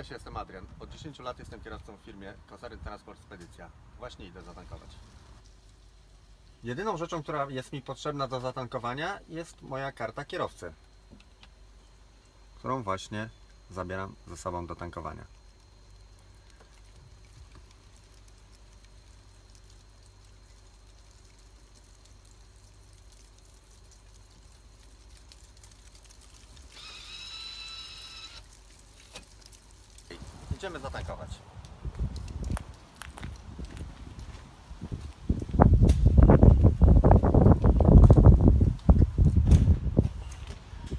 Cześć, jestem Adrian. Od 10 lat jestem kierowcą w firmie Kosaryn Transport Spedycja. Właśnie idę zatankować. Jedyną rzeczą, która jest mi potrzebna do zatankowania jest moja karta kierowcy, którą właśnie zabieram ze sobą do tankowania. Idziemy zatankować.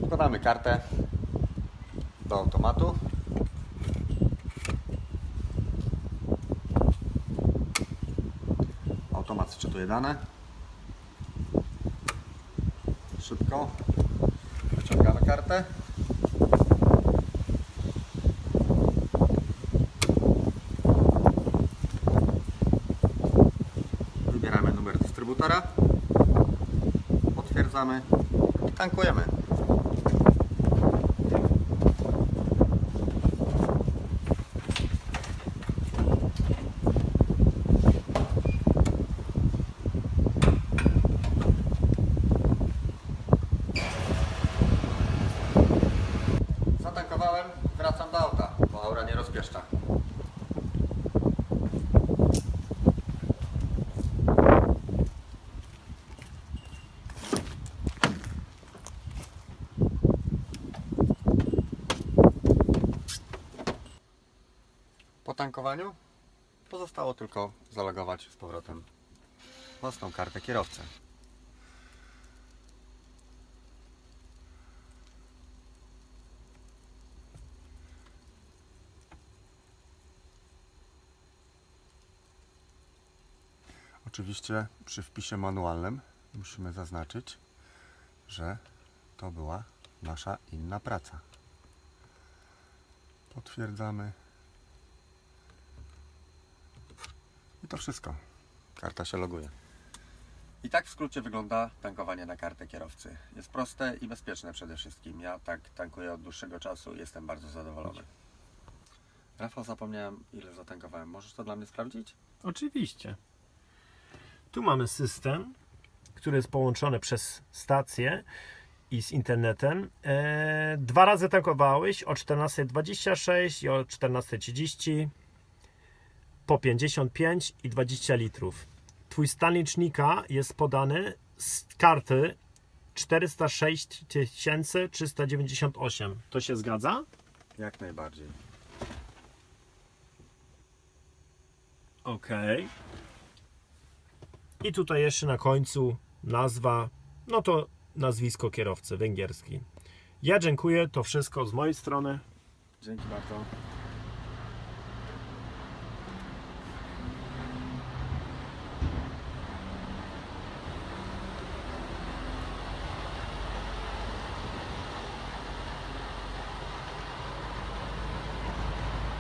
Wkładamy kartę do automatu. Automat sczytuje dane. Szybko wyciągamy kartę. Dystrybutora, potwierdzamy i tankujemy. Zatankowałem, wracam do auta, bo aura nie rozpieszcza. Po tankowaniu pozostało tylko zalogować z powrotem własną kartę kierowcy. Oczywiście przy wpisie manualnym musimy zaznaczyć, że to była nasza inna praca. Potwierdzamy. I to wszystko. Karta się loguje. I tak w skrócie wygląda tankowanie na kartę kierowcy. Jest proste i bezpieczne przede wszystkim. Ja tak tankuję od dłuższego czasu i jestem bardzo zadowolony. Rafał, zapomniałem ile zatankowałem. Możesz to dla mnie sprawdzić? Oczywiście. Tu mamy system, który jest połączony przez stację i z internetem. E, dwa razy tankowałeś o 14.26 i o 14.30 po 55 i 20 litrów. Twój stan licznika jest podany z karty 406 398. To się zgadza? Jak najbardziej. Ok. I tutaj jeszcze na końcu nazwa, no to nazwisko kierowcy węgierski. Ja dziękuję, to wszystko z mojej strony. Dzięki bardzo.